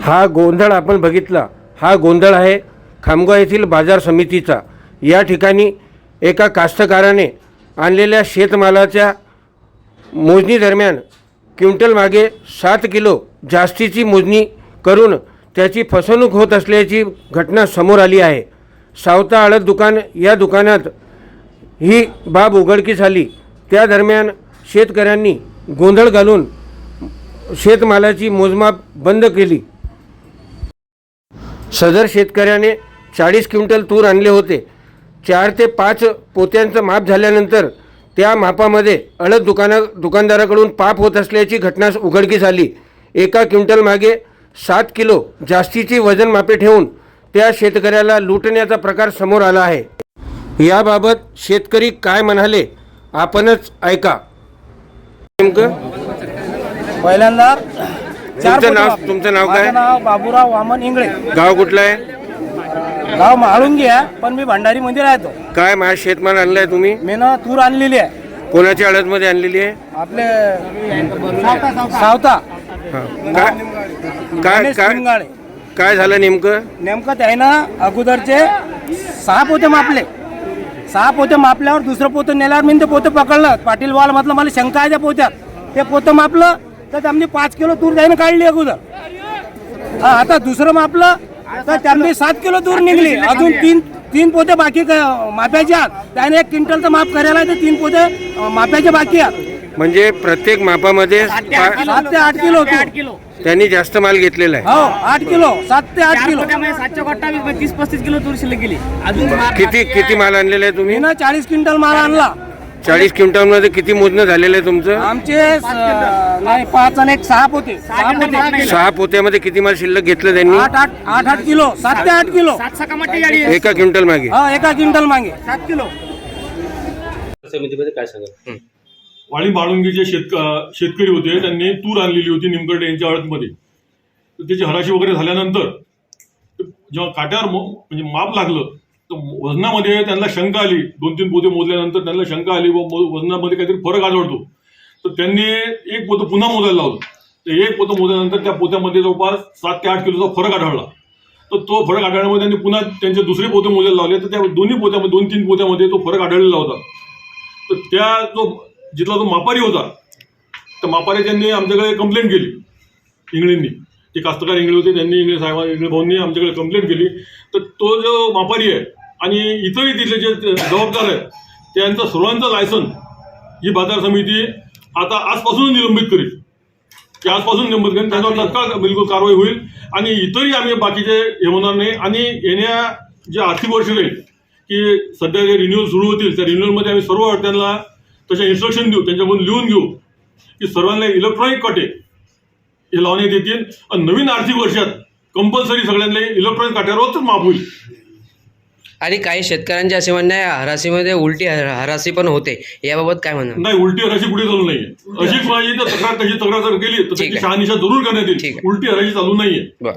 हा गोंधळ आपण बघितला. हा गोंधळ आहे खामगाव येथील बाजार समितीचा. या ठिकाणी एका कास्तकाराने आणलेल्या शेतमालाच्या मोजणीदरम्यान क्विंटलमागे सात किलो जास्तीची मोजणी करून त्याची फसवणूक होत असल्याची घटना समोर आली आहे. सावता आळद दुकान या दुकानात ही बाब उघडकीस आली. त्या दरम्यान शेतकऱ्यांनी गोंधळ घालून शेतमालाची मोजमाप बंद केली. सदर शेतकऱ्याने चाळीस क्विंटल तूर आणले होते. चार ते पाच पोत्यांचं माप झाल्यानंतर त्या मापामध्ये अळद दुकाना दुकानदाराकडून पाप होत असल्याची घटना उघडकीस आली. एका क्विंटलमागे सात किलो जास्तीची वजन मापे ठेवून त्या शेतकऱ्याला लुटण्याचा प्रकार समोर आला आहे. याबाबत शेतकरी काय म्हणाले आपणच ऐका. नेमकं? पहिल्यांदा चार तुमचं नाव- तुमचं नाव माझं काय? नाव बाबूराव वामन इंगळे. गाव कुठलं आहे? गाव माळुंगी आहे पण मी भंडारी मध्ये राहतो. काय माझ्या शेतमाल आणलाय तुम्ही? मी ना तूर आणलेली आहे. कोणाच्या अळदमध्ये आणलेली आहे? आपले सावता हा. काय काय गणेश काय लिंगाळे. काय झालं नेमकं? नेमकं त्यानं अगोदरचे सहा पोते मापले. सहा पोते मापल्यावर दुसरं पोतं नेल्यावर मी ते पोतं पकडलं. पाटील वाल म्हटलं मला शंका आहे त्या पोत्यात. ते पोतं मापलं तर त्यांनी पाच किलो तूर त्याने काढली अगोदर. हा, आता दुसरं मापलं तर त्यांनी सात किलो तूर निघली. अजून तीन तीन पोते बाकी क- माप्याचे आहेत. त्याने एक क्विंटलचं माप करायला आहे तीन पोते अं, माप्याचे बाकी आहेत. म्हणजे प्रत्येक मापामध्ये पा- सात ते आठ किलो तूर. त्यांनी जास्त माल घेतलेला आहे. हो आठ किलो. सात ते आठ किलो. सातशे अठ्ठावीस तीस पस्तीस किलो तूर शिल्लक गेली अजून माल किती किती माल आणलेला आहे तुम्ही? ना चाळीस क्विंटल माल आणला. चाळीस क्विंटलमध्ये किती मोजणं झालेलं आहे तुमचं? आमचे स- नाही पाच आणि एक सहा पोते. सहा पोते. सहा पोत्यामध्ये किती माल शिल्लक घेतलं त्यांनी? आठ आठ आठ आठ किलो. सात ते आठ किलो. सात सहा कमाटी गाडी आहे. एका क्विंटल मागे. हा एका क्विंटल मागे. सात किलो. समितीमध्ये काय सांगाल? वाळी बाळुंगीचे शेतक शेतकरी होते. त्यांनी तूर आणलेली होती निमकर्डे यांच्या अळतमध्ये. तर त्याची हराशी वगैरे झाल्यानंतर जेव्हा काट्यावर मो- म्हणजे माप लागलं तर वजनामध्ये त्यांना शंका आली. दोन तीन पोते मोजल्यानंतर त्यांना शंका आली व वजनामध्ये काहीतरी फरक आढळतो. तर त्यांनी एक पोतं पुन्हा मोजायला लावलं. तर एक पोतं मोजल्यानंतर त्या पोत्यामध्ये जवळपास सात ते आठ किलोचा फरक आढळला. तर तो फरक आढळल्यामुळे त्यांनी पुन्हा त्यांचे दुसरे पोते मोजायला लावले. तर त्या दोन्ही पोत्यामध्ये दोन तीन पोत्यामध्ये तो फरक आढळलेला होता. तर त्या जो जिथला तो मापारी होता त्या मापारी त्यांनी आमच्याकडे कंप्लेंट केली इंगळींनी. ते कास्तकार इंगळे होते त्यांनी इंगळे साहेब इंगळे भाऊंनी आमच्याकडे कंप्लेंट केली. तर तो जो मापारी आहे आणि इतरही तिथले जे जबाबदार आहेत त्यांचं सर्वांचं लायसन ही बाजार समिती आता आजपासून निलंबित करेल. की आजपासून निलंबित करेल त्याच्यावर तत्काळ बिलकुल कारवाई होईल. आणि इतरही आम्ही बाकीचे हे होणार नाही. आणि येण्या जे आर्थिक वर्ष राहील की सध्या जे रिन्युअल सुरू होतील त्या रिन्युअलमध्ये आम्ही सर्व त्यांना तसे इन्स्ट्रक्शन देऊ त्यांच्याकडून लिहून घेऊ की सर्वांना इलेक्ट्रॉनिक काटे हे लावण्यात येतील. आणि नवीन आर्थिक वर्षात कंपल्सरी सगळ्यांना इलेक्ट्रॉनिक काट्यावरच माफ होईल. आणि काही शेतकऱ्यांचे असे म्हणणे आहे हराशीमध्ये उलटी हर- हराशी पण होते. याबाबत काय म्हणणार नाही उलटी हराशी पुढे चालू नाहीये. अशी कुणाची जर तक्रार तशी तक्रार जर केली तर त्याची. शहानिशा जरूर करण्यात येईल. उलटी हराशी चालू नाहीये.